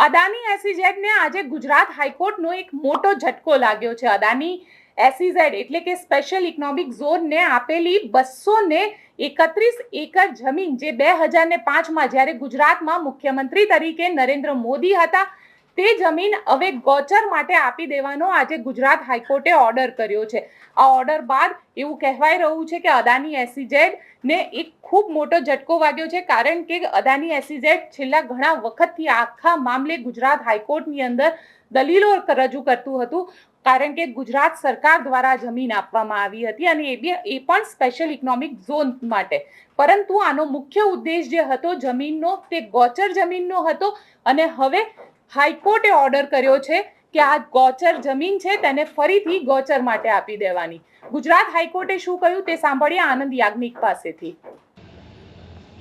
અદાની એસીઝેડને આજે ગુજરાત હાઈકોર્ટનો એક મોટો ઝટકો લાગ્યો છે. અદાની એસીઝેડ એટલે કે સ્પેશિયલ ઇકોનોમિક ઝોનને આપેલી બસો ને એકત્રીસ એકર જમીન, જે બે હજાર ને પાંચમાં જ્યારે ગુજરાતમાં મુખ્યમંત્રી તરીકે નરેન્દ્ર મોદી હતા તે જમીન હવે ગોચર માટે આપી દેવાનો આજે ગુજરાત હાઈકોર્ટે ઓર્ડર કર્યો છે. આ ઓર્ડર બાદ એવું કહેવાય રહ્યું છે કે અદાની એસીઝેડ ને એક ખૂબ મોટો ઝટકો વાગ્યો છે, કારણ કે અદાની એસીઝેડ છેલ્લા ઘણા વખતથી આખા મામલે ગુજરાત હાઈકોર્ટની અંદર દલીલો રજૂ કરતું હતું, કારણ કે ગુજરાત સરકાર દ્વારા જમીન આપવામાં આવી હતી અને એ બી, એ પણ સ્પેશિયલ ઇકોનોમિક ઝોન માટે. પરંતુ આનો મુખ્ય ઉદ્દેશ જે હતો જમીનનો તે ગોચર જમીનનો હતો અને હવે હાઈકોર્ટે ઓર્ડર કર્યો છે કે આ ગોચર જમીન છે તેને ફરીથી ગોચર માટે આપી દેવાની. ગુજરાત હાઈકોર્ટે શું કહ્યું તે સાંભળીએ આનંદ યાજ્ઞિક પાસેથી.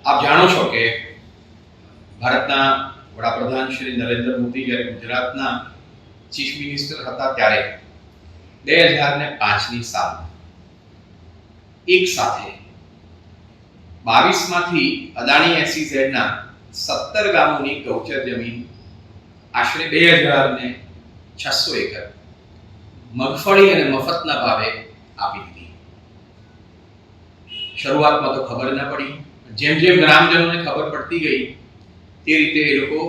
આપ જાણો છો કે ભારતના વડાપ્રધાન શ્રી નરેન્દ્ર મોદી જ્યારે ગુજરાતના ચીફ મિનિસ્ટર હતા ત્યારે બે હજાર ને પાંચની સાલમાં એક સાથે બાવીસમાંથી અદાણી એસીઝેડના સત્તર ગામોની ગૌચર જમીન આશરે બે હજાર ને છસો એકર મગફળી અને મફતના ભાવે આપી દીધી. શરૂઆતમાં તો ખબર ન પડી. જેમ જેમ ગ્રામજનોને ખબર પડતી ગઈ, તે રીતે એ લોકો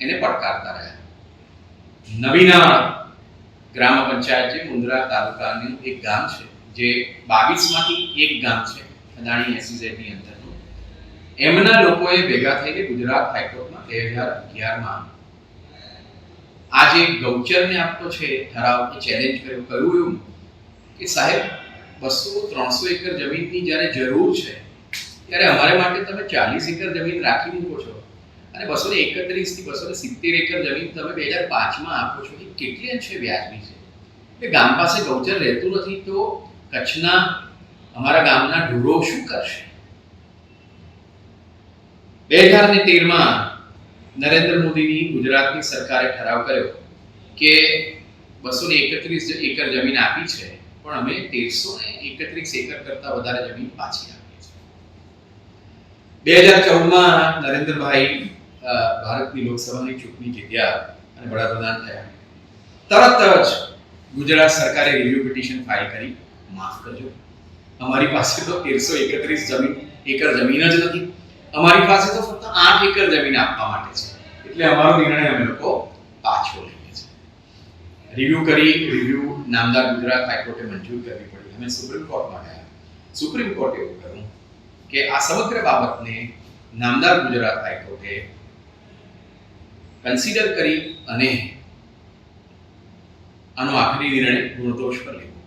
એને પડકારતા રહ્યા. નવીના ગ્રામ પંચાયત છે, મુંદ્રા તાલુકાનું એક ગામ છે, જે બાવીસમાંથી એક ગામ છે, અદાણી એસીઝેડની અંદરનું. એમના લોકોએ ભેગા થઈને ગુજરાત હાઈકોર્ટમાં બે હજાર અગિયારમાં આ જે ગૌચરને આપતો છે ઠરાવ કે ચેલેન્જ કર્યો. કહ્યું એવું કે સાહેબ, બસો ત્રણસો એકર જમીનની જ્યારે જરૂર છે, ત્યારે અમારે માટે તમે ચાલીસ એકર જમીન રાખી મૂકો છો. અને બસો ને એકત્રીસથી બસો ને સિત્તેર એકર જમીન તમે બે હજાર પાંચમાં આપો છો. એ કેટલી અંશે વ્યાજબી છે? કે ગામ પાસે ગૌચર રહેતું નથી તો કચ્છના અમારા ગામના ઢોરો શું કરશે? બે હજાર ને તેરમાં નરેન્દ્ર મોદીની ગુજરાતની સરકારે ઠરાવ કર્યો કે બસો ને એકત્રીસ એકર જમીન આપી છે, પણ અમે તેરસો ને એકત્રીસ એકર કરતા વધારે જમીન પાછી આપી છે બે હજાર ચૌદમાં નરેન્દ્રભાઈ ભારતની લોકસભાની ચૂંટણી જીત્યા અને વડાપ્રધાન થયા. તરત જ ગુજરાત સરકારે રિવ્યુ પિટિશન ફાઇલ કરી, માફ કરજો, અમારી પાસે તો તેરસો એકત્રીસ જમીન, એકર જમીન જ નથી. અમારી પાસે તો ફક્ત આઠ એકર જમીન આપવા માટે છે. એટલે અમારો નિર્ણય અમે લોકો પાછો લઈએ છીએ. રિવ્યુ કરી રિવ્યુ નામદાર ગુજરાત હાઈકોર્ટે મંજૂર કરવી પડી. અમે સુપ્રીમ કોર્ટમાં ગયા. સુપ્રીમ કોર્ટે એવું કહ્યું કે આ સમગ્ર બાબતને નામદાર ગુજરાત હાઈકોર્ટે કન્સિડર કરી અને આનો આખરી નિર્ણય ગુણદોષ પર લીધો.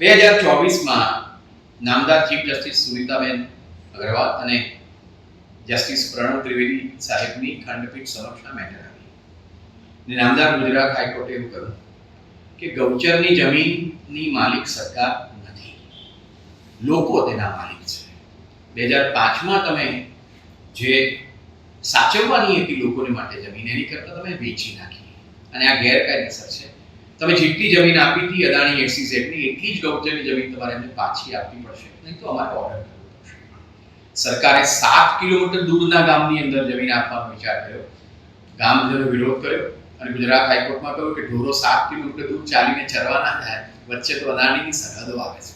બે હજાર ચોવીસમાં નામદાર ચીફ જસ્ટિસ સુનિતાબેન અગ્રવાલ અને જસ્ટિસ પ્રણવ ત્રિવેદી સાહેબની ખંડપીઠ સમક્ષ મેટર આવી ને નામદાર ગુજરાત હાઈકોર્ટે એવું કહ્યું કે ગૌચરની જમીનની માલિક સરકાર નથી. લોકો તેના માલિક છે. બે હજાર પાંચમાં તમે જે સાચવવાની હતી લોકોને માટે જમીન, એની કરતાં તમે વેચી નાખી. અને આ ગેરકાયદેસર છે. તમે જેટલી જમીન આપી હતી અદાણી એક્સિઝેડની એટલી જ ગૌચરની જમીન તમારે એમને પાછી આપવી પડશે. નહીં તો અમારે ઓર્ડર સરકારે સાત કિલોમીટર દૂરના ગામની અંદર જમીન આપવાનો વિચાર કર્યો. ગામજનો વિરોધ કર્યો અને ગુજરાત હાઈકોર્ટમાં કહ્યું કે ઢોરો સાત કિલોમીટર દૂર ચાલીને ચરવા ના થાય, વચ્ચે તો અદાણીની સરહદો આવે છે.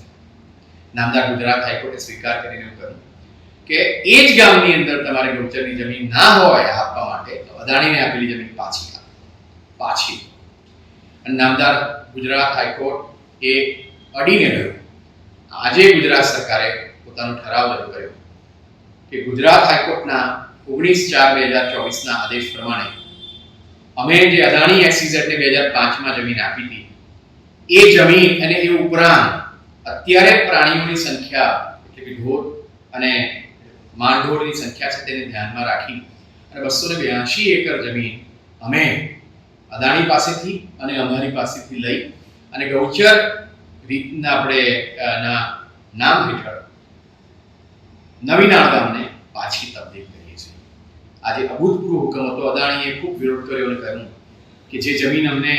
નામદાર ગુજરાત હાઈકોર્ટે સ્વીકાર કરીને કહ્યું કે એ જ ગામની અંદર તમારે ગૌચરની જમીન ના હોય આપવા માટે, તો અદાણીને આપેલી જમીન પાછી પાછી. અને નામદાર ગુજરાત હાઈકોર્ટ એ અડીને ગયો. આજે ગુજરાત સરકારે પોતાનો ઠરાવ રજૂ કર્યો. કે ગુજરાત હાઈકોર્ટના ઓગણીસ ચાર બે હજાર ચોવીસના આદેશ પ્રમાણે અમે જે અદાણી એક્સિઝેડને બે હજાર પાંચમાં જમીન આપી હતી, એ જમીન અને એ ઉપરાંત અત્યારે પ્રાણીઓની સંખ્યા એટલે કે ઢોર અને માંઢોળની સંખ્યા છે તેને ધ્યાનમાં રાખી અને બસો ને બ્યાસી એકર જમીન અમે અદાણી પાસેથી અને અમારી પાસેથી લઈ અને ગૌચર રીતના આપણે નામ હેઠળ નવીનાળ ગામને પાછી તબદીલ કરીએ છીએ આજે અભૂતપૂર્વ હુકમ હતો. અદાણીએ ખૂબ વિરોધ કર્યો અને કહ્યું કે જે જમીન અમને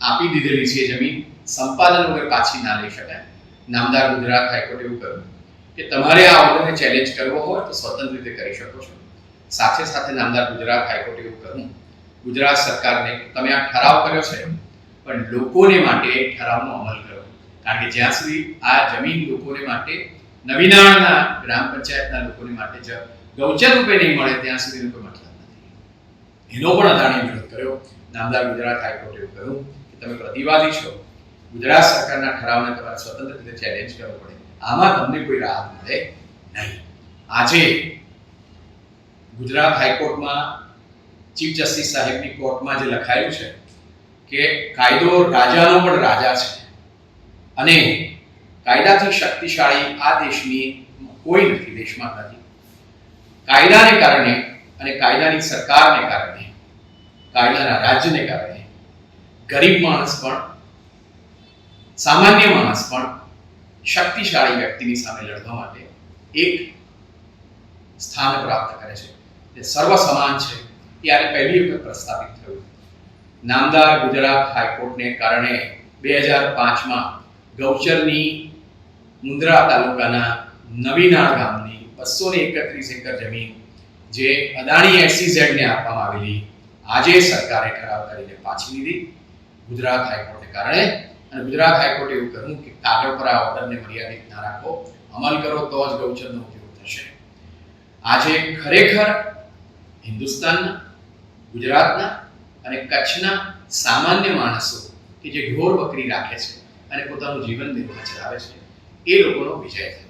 આપી દીધેલી છે જમીન સંપાદન વગર પાછી ના લઈ શકાય. નામદાર ગુજરાત હાઈકોર્ટે એવું કહ્યું કે તમારે આ ઓર્ડરને ચેલેન્જ કરવો હોય તો સ્વતંત્ર રીતે કરી શકો છો. સાથે સાથે નામદાર ગુજરાત હાઈકોર્ટે એવું કહ્યું, ગુજરાત સરકારને તમે આ ઠરાવ કર્યો છે, પણ લોકોને માટે ઠરાવનો અમલ કરો. કારણ કે જ્યાં સુધી આ જમીન લોકોને માટે, નવીનાળના ગ્રામ પંચાયતના લોકોને માટે જ ગૌચર રૂપે નહીં મળે ત્યાં સુધીનો કોઈ મતલબ નથી. એનો પણ અદાણી વિરોધ કર્યો. નામદાર ગુજરાત હાઈકોર્ટે કહ્યું કે તમે પ્રતિવાદી છો. ગુજરાત સરકારના ઠરાવને તમારે સ્વતંત્ર રીતે ચેલેન્જ કરવો પડે. આમાં તમને કોઈ રાહત મળે નહીં. આજે ગુજરાત હાઈકોર્ટમાં ચીફ જસ્ટિસ સાહેબની કોર્ટમાં જે લખાયું છે કે કાયદો રાજાનો પણ રાજા છે. અને કાયદાથી શક્તિશાળી આ દેશની કોઈ નથી, દેશમાં નથી. કાયદાને કારણે અને કાયદાની સરકારને કારણે, કાયદાના રાજ્યને કારણે ગરીબ માણસ પણ, સામાન્ય માણસ પણ શક્તિશાળી વ્યક્તિની સામે લડવા માટે એક સ્થાન પ્રાપ્ત કરે છે. તે સર્વ સમાન છે ત્યારે પહેલી વખત પ્રસ્થાપિત થયું. નામદાર ગુજરાત હાઈકોર્ટને કારણે બે હજાર પાંચમાં ગૌચરની મુન્દ્રા તાલુકાના નવીનાળ ગામની બસો ને એકત્રીસ એકર જમીન જે અદાણી SEZ ને આપવામાં આવેલી, આજે સરકારે ઠરાવ કરીને પાછી લીધી. ગુજરાત હાઈકોર્ટને કારણે, અને ગુજરાત હાઈકોર્ટે એવું કહ્યું કે કાગળ પર આ ઓર્ડરને મર્યાદિત ના રાખો, અમલ કરો તો જ ગૌચરનો ઉપયોગ થશે. આજે ખરેખર હિન્દુસ્તાનના, ગુજરાતના અને કચ્છના સામાન્ય માણસો કે જે ઢોર બકરી રાખે છે અને પોતાનું જીવન નિર્વાહ ચલાવે છે, એ લોકોનો વિજય થયો.